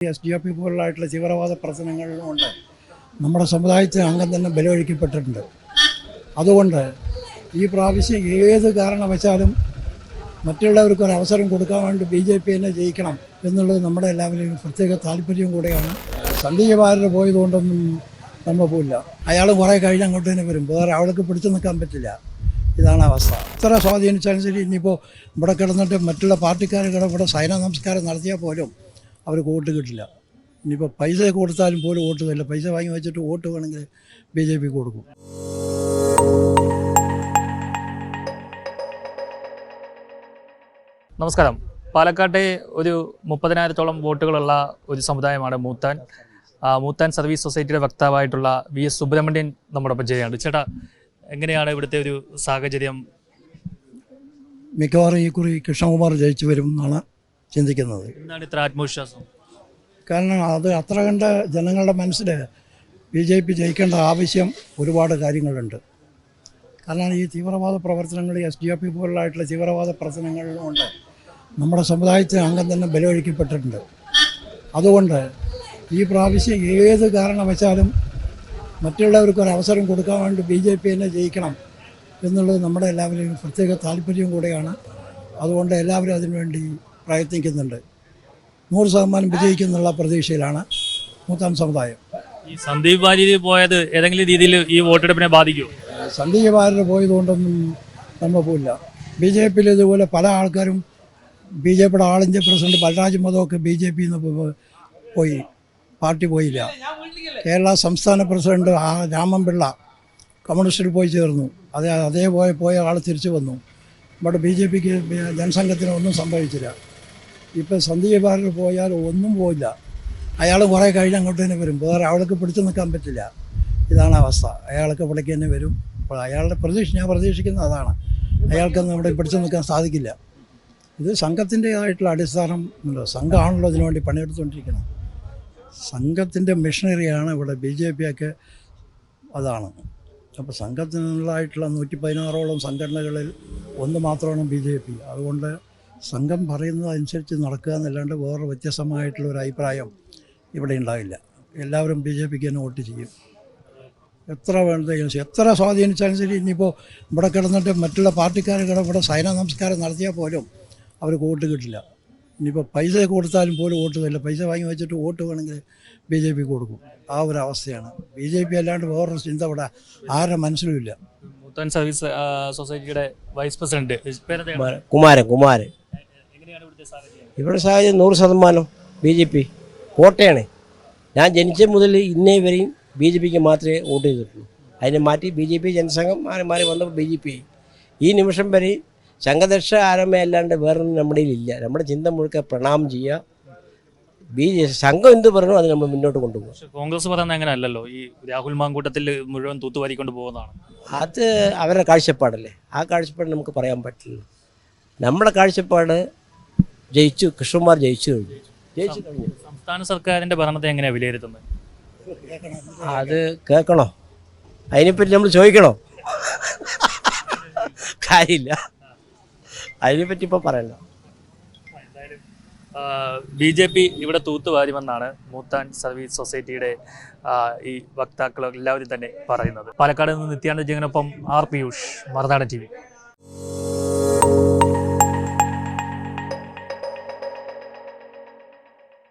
S D O P പോലുള്ളതായിട്ടുള്ള തീവ്രവാദ പ്രവർത്തനങ്ങളിലുമുണ്ട് നമ്മുടെ സമുദായത്തിന് അംഗം തന്നെ ബലവഴിക്കപ്പെട്ടിട്ടുണ്ട് അതുകൊണ്ട് ഈ പ്രാവശ്യം ഏത് കാരണവശാലും മറ്റുള്ളവർക്ക് ഒരു അവസരം കൊടുക്കാൻ വേണ്ടി ബി ജെ പി തന്നെ ജയിക്കണം എന്നുള്ളത് നമ്മുടെ എല്ലാവരെയും പ്രത്യേക താല്പര്യം കൂടെയാണ്. സന്ദീപ് വാര്യർ പോയതുകൊണ്ടൊന്നും പോയില്ല അയാൾ കുറേ കഴിഞ്ഞ് അങ്ങോട്ട് തന്നെ വരും. വേറെ അവൾക്ക് പിടിച്ചു നിൽക്കാൻ പറ്റില്ല. ഇതാണ് അവസ്ഥ. ഇത്ര സ്വാധീനിച്ചാലും ശരി ഇനിയിപ്പോൾ ഇവിടെ കിടന്നിട്ട് മറ്റുള്ള പാർട്ടിക്കാർ കിട ഇവിടെ സൈന നമസ്കാരം നടത്തിയാൽ പോലും അവർക്ക് വോട്ട് കിട്ടില്ല. ഇനിയിപ്പോൾ പൈസ കൊടുത്താലും പോലും വോട്ട് തരില്ല. പൈസ വാങ്ങി വെച്ചിട്ട് വോട്ട് വേണമെങ്കിൽ ബി ജെ പി കൊടുക്കും. നമസ്കാരം. പാലക്കാട്ടെ ഒരു മുപ്പതിനായിരത്തോളം വോട്ടുകളുള്ള ഒരു സമുദായമാണ് മൂത്താൻ. മൂത്താൻ സർവീസ് സൊസൈറ്റിയുടെ വക്താവായിട്ടുള്ള വി എസ് സുബ്രഹ്മണ്യൻ നമ്മോടൊപ്പം ചെയ്യുകയാണ് ചേട്ടാ എങ്ങനെയാണ് ഇവിടുത്തെ ഒരു സാഹചര്യം? മിക്കവാറും ഈ കുറി കൃഷ്ണകുമാർ ജയിച്ചു വരും എന്നാണ് ചിന്തിക്കുന്നത്. എന്താണ് ഇത്ര ആത്മവിശ്വാസം? കാരണം അത് അത്ര കണ്ട് ജനങ്ങളുടെ മനസ്സിൽ ബി ജെ പി ജയിക്കേണ്ട ആവശ്യം ഒരുപാട് കാര്യങ്ങളുണ്ട്. കാരണം ഈ തീവ്രവാദ പ്രവർത്തനങ്ങൾ എസ് ഡി എഫ് പി പോലുള്ളതായിട്ടുള്ള തീവ്രവാദ പ്രവർത്തനങ്ങളിലുമുണ്ട് നമ്മുടെ സമുദായത്തിന് അംഗം തന്നെ ബലവഴിക്കപ്പെട്ടിട്ടുണ്ട്. അതുകൊണ്ട് ഈ പ്രാവശ്യം ഏത് കാരണവശാലും മറ്റുള്ളവർക്ക് ഒരു അവസരം കൊടുക്കാൻ വേണ്ടി ബി ജെ പി തന്നെ ജയിക്കണം എന്നുള്ളത് നമ്മുടെ എല്ലാവരെയും പ്രത്യേക താല്പര്യം കൂടെയാണ്. അതുകൊണ്ട് എല്ലാവരും അതിനുവേണ്ടി പ്രയത്നിക്കുന്നുണ്ട്. നൂറ് ശതമാനം വിജയിക്കുന്നുള്ള പ്രതീക്ഷയിലാണ് മൂത്താൻ സമുദായം. ഈ സന്ദീപ് വാര്യർ പോയത് ഏതെങ്കിലും രീതിയിൽ ഈ വോട്ടെടുപ്പിനെ ബാധിക്കുമോ സന്ദീപ് വാര്യർ പോയതുകൊണ്ടൊന്നും നമ്മൾ പോയില്ല ബി ജെ പിയിൽ ഇതുപോലെ പല ആൾക്കാരും ബി ജെ പിയുടെ ആൾ ഇന്ത്യ പ്രസിഡന്റ് ബലരാജ് മതമൊക്കെ ബി ജെ പിയിൽ നിന്ന് പോയി. പാർട്ടി പോയില്ല. കേരള സംസ്ഥാന പ്രസിഡന്റ് ആ രാമൻപിള്ള കമ്മ്യൂണിസ്റ്റിൽ പോയി ചേർന്നു. അതേ അതേ പോയ പോയ ആൾ തിരിച്ചു വന്നു. ബട്ട് ബി ജെ പിക്ക് ജനസംഘത്തിന് ഒന്നും സംഭവിച്ചില്ല. ഇപ്പം സന്ദീപ് ബാറിൽ പോയാൽ ഒന്നും പോയില്ല അയാൾ കുറേ കഴിഞ്ഞ് അങ്ങോട്ട് തന്നെ വരും. വേറെ അവൾക്ക് പിടിച്ചു നിൽക്കാൻ പറ്റില്ല. ഇതാണ് അവസ്ഥ. അയാൾക്ക് ഇവിടേക്ക് തന്നെ വരും. അപ്പോൾ അയാളുടെ പ്രതീക്ഷ ഞാൻ പ്രതീക്ഷിക്കുന്നത് അതാണ്. അയാൾക്കൊന്നും ഇവിടെ പിടിച്ചു നിൽക്കാൻ സാധിക്കില്ല. ഇത് സംഘത്തിന്റെതായിട്ടുള്ള അടിസ്ഥാനം സംഘമാണല്ലോ അതിനുവേണ്ടി പണിയെടുത്തുകൊണ്ടിരിക്കുന്നത്. സംഘത്തിന്റെ മിഷനറിയാണ് ഇവിടെ ബി ജെ പിയൊക്കെ അതാണ്. അപ്പോൾ സംഘത്തിനുള്ളതായിട്ടുള്ള നൂറ്റി പതിനാറോളം സംഘടനകളിൽ ഒന്ന് മാത്രമാണ് ബി ജെ പി. അതുകൊണ്ട് സംഘം പറയുന്നത് അനുസരിച്ച് നടക്കുക എന്നല്ലാണ്ട് വേറെ വ്യത്യസ്തമായിട്ടുള്ള ഒരു അഭിപ്രായം ഇവിടെ ഉണ്ടാവില്ല. എല്ലാവരും ബി ജെ പിക്ക് തന്നെ വോട്ട് ചെയ്യും. എത്ര വേണ്ടതെങ്കിലും എത്ര സ്വാധീനിച്ചാലും ശരി ഇനിയിപ്പോൾ ഇവിടെ കിടന്നിട്ട് മറ്റുള്ള പാർട്ടിക്കാർ കിട ഇവിടെ സൈന നമസ്കാരം നടത്തിയാൽ പോലും അവർ വോട്ട് കിട്ടില്ല. ഇനിയിപ്പോൾ പൈസ കൊടുത്താലും പോലും വോട്ട് തരില്ല. പൈസ വാങ്ങി വെച്ചിട്ട് വോട്ട് വേണമെങ്കിൽ ബി ജെ പിക്ക് കൊടുക്കും. ആ ഒരു അവസ്ഥയാണ്. ബി ജെ പി അല്ലാണ്ട് വേറൊരു ചിന്ത ഇവിടെ ആരുടെ മനസ്സിലുമില്ല മൂത്താൻ സർവീസ് സൊസൈറ്റിയുടെ വൈസ് പ്രസിഡന്റ്. കുമാരൻ കുമാരൻ കുമാരൻ എങ്ങനെയാണ് ഇവിടുത്തെ സാഹചര്യം ഇവിടെ സാഹചര്യം. നൂറ് ശതമാനം ബി ജെ പി കോട്ടയാണ്. ഞാൻ ജനിച്ച മുതൽ ഇന്നേ വരെയും ബി ജെ പിക്ക് മാത്രമേ വോട്ട് ചെയ്തിട്ടുള്ളൂ. അതിനെ മാറ്റി ബി ജെ പി ജനസംഘം മാറി മാറി വന്നപ്പോൾ ബി ജെ പി. ഈ നിമിഷം വരെ സംഘദർശ ആരമ അല്ലാണ്ട് വേറൊന്നും നമ്മുടെ ഇല്ല. നമ്മുടെ ചിന്ത മുഴുക്ക പ്രണാമം ചെയ്യുക. ബി ജെ സംഘം എന്ത് പറഞ്ഞു അത് നമ്മൾ മുന്നോട്ട് കൊണ്ടുപോകും. കോൺഗ്രസ് പറയുന്നത് അങ്ങനെ അല്ലല്ലോ. ഈ രാഹുൽ മാങ്കൂട്ടത്തിൽ മുഴുവൻ തൂത്തുവാരിക്കൊണ്ട് പോകുന്നതാണ്. അത് അവരുടെ കാഴ്ചപ്പാടല്ലേ? ആ കാഴ്ചപ്പാട് നമുക്ക് പറയാൻ പറ്റില്ല. നമ്മുടെ കാഴ്ചപ്പാട് ജയിച്ചു കൃഷ്ണകുമാർ ജയിച്ചു കഴിഞ്ഞു. ജയിച്ചു കഴിഞ്ഞു. സംസ്ഥാന സർക്കാരിന്റെ ഭരണത്തെ എങ്ങനെയാണ് വിലയിരുത്തുന്നത്? അത് കേൾക്കണോ? അതിനെപ്പറ്റി നമ്മൾ ചോദിക്കണോ? കാര്യമില്ല. അതിനെപ്പറ്റി ഇപ്പോൾ പറയണ്ട. ബി ജെ പി ഇവിടെ തൂത്തുവാരുമെന്നാണ് മൂത്താൻ സർവീസ് സൊസൈറ്റിയുടെ ഈ വക്താക്കൾ എല്ലാവരും തന്നെ പറയുന്നത്. പാലക്കാട് നിന്ന് Nithyananda ജീവനൊപ്പം R Piyush Marunadan T V.